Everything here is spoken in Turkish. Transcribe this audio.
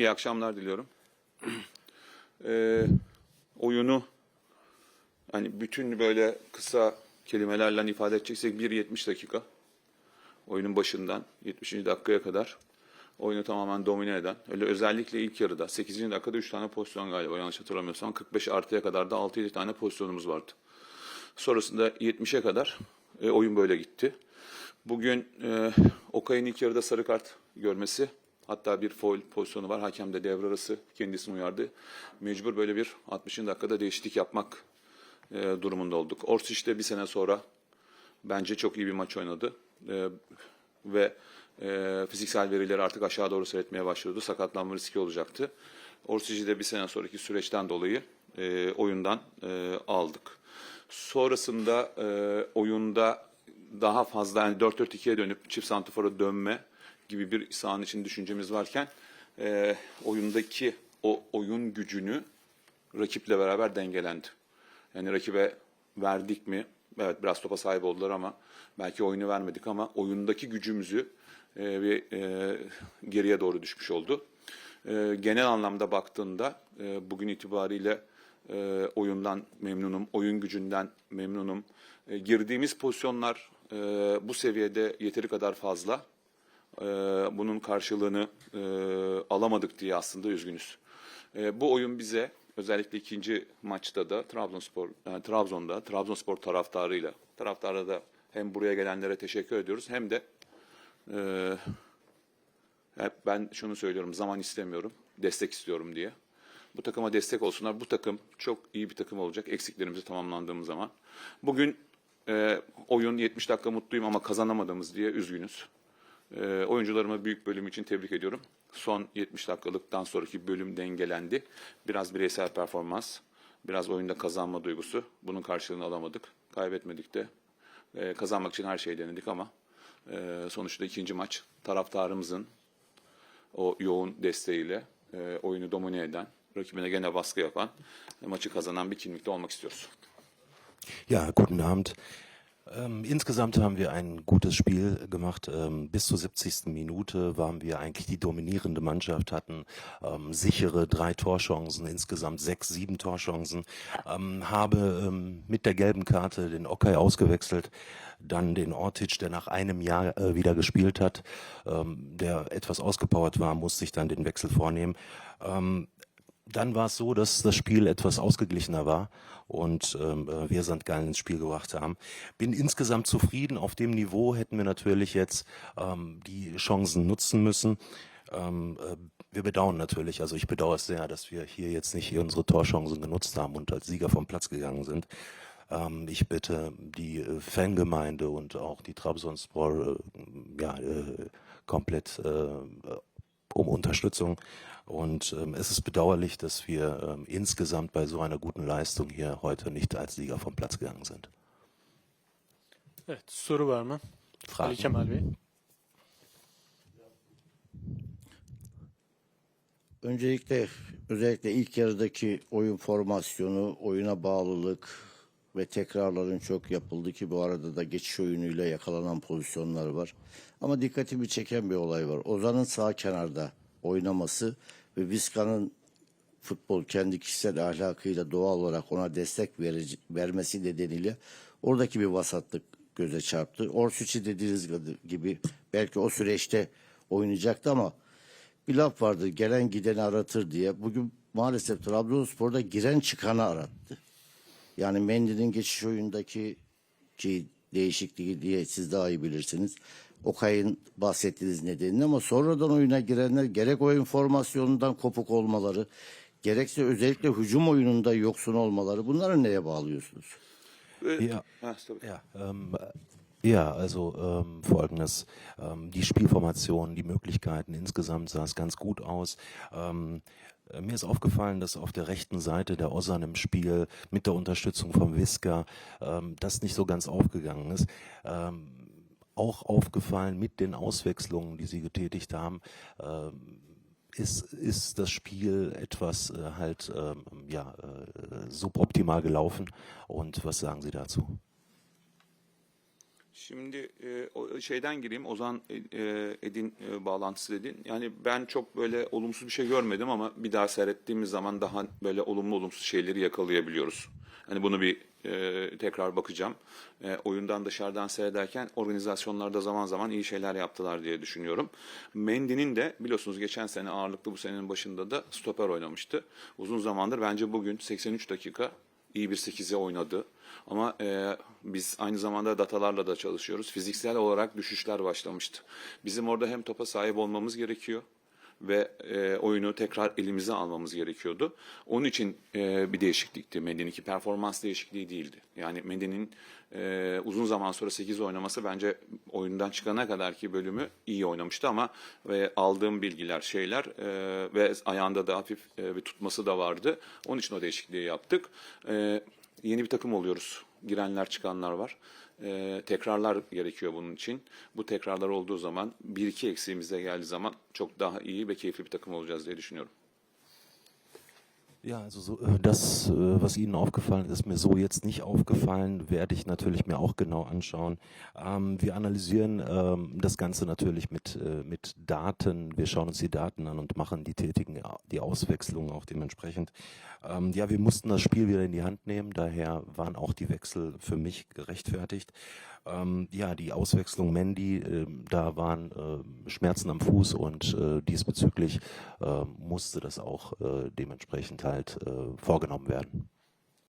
İyi akşamlar diliyorum. Ee, oyunu hani bütün böyle kısa kelimelerle ifade edeceksek 1.70 dakika. Oyunun başından 70. dakikaya kadar oyunu tamamen domine eden. Öyle özellikle ilk yarıda 8. dakikada 3 tane pozisyon galiba yanlış hatırlamıyorsam 45 artıya kadar da 6-7 tane pozisyonumuz vardı. Sonrasında 70'e kadar e, oyun böyle gitti. Bugün e, Okay'ın ilk yarıda sarı kart görmesi hatta bir foul pozisyonu var. Hakem de devre arası kendisini uyardı. Mecbur böyle bir 60. dakikada değişiklik yapmak e, durumunda olduk. Orsic de bir sene sonra bence çok iyi bir maç oynadı. E, ve e, fiziksel verileri artık aşağı doğru seyretmeye başlıyordu. Sakatlanma riski olacaktı. Orsic'i de bir sene sonraki süreçten dolayı e, oyundan e, aldık. Sonrasında e, oyunda daha fazla yani 4-4-2'ye dönüp çift santifora dönme gibi bir sahanın için düşüncemiz varken e, oyundaki o oyun gücünü rakiple beraber dengelendi. Yani rakibe verdik mi? Evet biraz topa sahip oldular ama belki oyunu vermedik ama oyundaki gücümüzü e, bir e, geriye doğru düşmüş oldu. E, genel anlamda baktığında e, bugün itibariyle e, oyundan memnunum, oyun gücünden memnunum. E, girdiğimiz pozisyonlar e, bu seviyede yeteri kadar fazla. E, bunun karşılığını e, alamadık diye aslında üzgünüz. E, bu oyun bize özellikle ikinci maçta da Trabzonspor, e, Trabzon'da Trabzonspor taraftarıyla, taraftara da hem buraya gelenlere teşekkür ediyoruz hem de e, hep ben şunu söylüyorum zaman istemiyorum, destek istiyorum diye. Bu takıma destek olsunlar. Bu takım çok iyi bir takım olacak eksiklerimizi tamamlandığımız zaman. Bugün e, oyun 70 dakika mutluyum ama kazanamadığımız diye üzgünüz. E, oyuncularımı büyük bölüm için tebrik ediyorum. Son 70 dakikalıktan sonraki bölüm dengelendi. Biraz bireysel performans, biraz oyunda kazanma duygusu. Bunun karşılığını alamadık. Kaybetmedik de. E, kazanmak için her şeyi denedik ama e, sonuçta ikinci maç taraftarımızın o yoğun desteğiyle e, oyunu domine eden, rakibine gene baskı yapan, maçı kazanan bir kimlikte olmak istiyoruz. Ja, guten Abend. Ähm, insgesamt haben wir ein gutes Spiel gemacht. Ähm, bis zur 70. Minute waren wir eigentlich die dominierende Mannschaft, hatten ähm, sichere drei Torchancen, insgesamt sechs, sieben Torchancen. Ähm, habe ähm, mit der gelben Karte den Okay ausgewechselt, dann den Ortic, der nach einem Jahr äh, wieder gespielt hat, ähm, der etwas ausgepowert war, musste ich dann den Wechsel vornehmen. Dann war es so, dass das Spiel etwas ausgeglichener war und ähm, äh, wir St. Gallen ins Spiel gebracht haben. Bin insgesamt zufrieden. Auf dem Niveau hätten wir natürlich jetzt ähm, die Chancen nutzen müssen. Ähm, äh, wir bedauern natürlich, also ich bedauere es sehr, dass wir hier jetzt nicht hier unsere Torchancen genutzt haben und als Sieger vom Platz gegangen sind. Ähm, ich bitte die äh, Fangemeinde und auch die Trabzonspor äh, ja, äh, komplett äh, um Unterstützung. Und ähm, es ist bedauerlich, dass wir ähm, insgesamt bei so einer guten Leistung hier heute nicht als Sieger vom Platz gegangen sind. Evet, soru var mı? Fragen? Ali Kemal Bey. Öncelikle özellikle ilk yarıdaki oyun formasyonu, oyuna bağlılık ve tekrarların çok yapıldı ki bu arada da geçiş oyunuyla yakalanan pozisyonlar var. Ama dikkatimi çeken bir olay var. Ozan'ın sağ kenarda oynaması ve Vizca'nın futbol kendi kişisel ahlakıyla doğal olarak ona destek verici- vermesi nedeniyle oradaki bir vasatlık göze çarptı. Orsic'i dediğiniz gibi belki o süreçte oynayacaktı ama bir laf vardı gelen gideni aratır diye. Bugün maalesef Trabzonspor'da giren çıkanı arattı. Yani Mendy'nin geçiş oyundaki ki değişikliği diye siz daha iyi bilirsiniz. Okay'ın bahsettiğiniz nedenini ama sonradan oyuna girenler gerek oyun formasyonundan kopuk olmaları, gerekse özellikle hücum oyununda yoksun olmaları bunları neye bağlıyorsunuz? Tabii. Ja, ähm, ja also ähm, folgendes. Ähm, die Spielformation, die Möglichkeiten, insgesamt sah es ganz gut aus. Ähm, äh, mir ist aufgefallen, dass auf der rechten Seite der Ozan im Spiel mit der Unterstützung von Visca ähm, das nicht so ganz aufgegangen ist. Ähm, auch aufgefallen mit den Auswechslungen, die sie getätigt haben. Ähm, ist, ist das Spiel etwas äh, halt ähm, ja, äh, suboptimal gelaufen und was sagen Sie dazu? Şimdi e, o şeyden gireyim. Ozan e, Edin e, bağlantısı dedin. Yani ben çok böyle olumsuz bir şey görmedim ama bir daha seyrettiğimiz zaman daha böyle olumlu olumsuz şeyleri yakalayabiliyoruz. Hani bunu bir e, tekrar bakacağım. E, oyundan dışarıdan seyrederken organizasyonlarda zaman zaman iyi şeyler yaptılar diye düşünüyorum. Mendy'nin de biliyorsunuz geçen sene ağırlıklı bu senenin başında da stoper oynamıştı. Uzun zamandır bence bugün 83 dakika iyi bir 8'e oynadı. Ama e, biz aynı zamanda datalarla da çalışıyoruz. Fiziksel olarak düşüşler başlamıştı. Bizim orada hem topa sahip olmamız gerekiyor ve e, oyunu tekrar elimize almamız gerekiyordu. Onun için e, bir değişiklikti Mendy'ninki. Performans değişikliği değildi. Yani Mendy'nin e, uzun zaman sonra 8 oynaması bence oyundan çıkana kadar ki bölümü iyi oynamıştı ama ve aldığım bilgiler şeyler e, ve ayağında da hafif e, bir tutması da vardı. Onun için o değişikliği yaptık. E, yeni bir takım oluyoruz. Girenler çıkanlar var. Ee, tekrarlar gerekiyor bunun için. Bu tekrarlar olduğu zaman bir iki eksiğimize geldiği zaman çok daha iyi ve keyifli bir takım olacağız diye düşünüyorum. Ja, also so, äh, das, äh, was Ihnen aufgefallen ist, mir so jetzt nicht aufgefallen, werde ich natürlich mir auch genau anschauen. Ähm, wir analysieren ähm, das Ganze natürlich mit, äh, mit Daten. Wir schauen uns die Daten an und machen die tätigen die Auswechslungen auch dementsprechend. Ähm, ja, wir mussten das Spiel wieder in die Hand nehmen, daher waren auch die Wechsel für mich gerechtfertigt. Ähm, ja, die Auswechslung Mandy, äh, da waren äh, Schmerzen am Fuß und äh, diesbezüglich äh, musste das auch äh, dementsprechend halt äh, vorgenommen werden.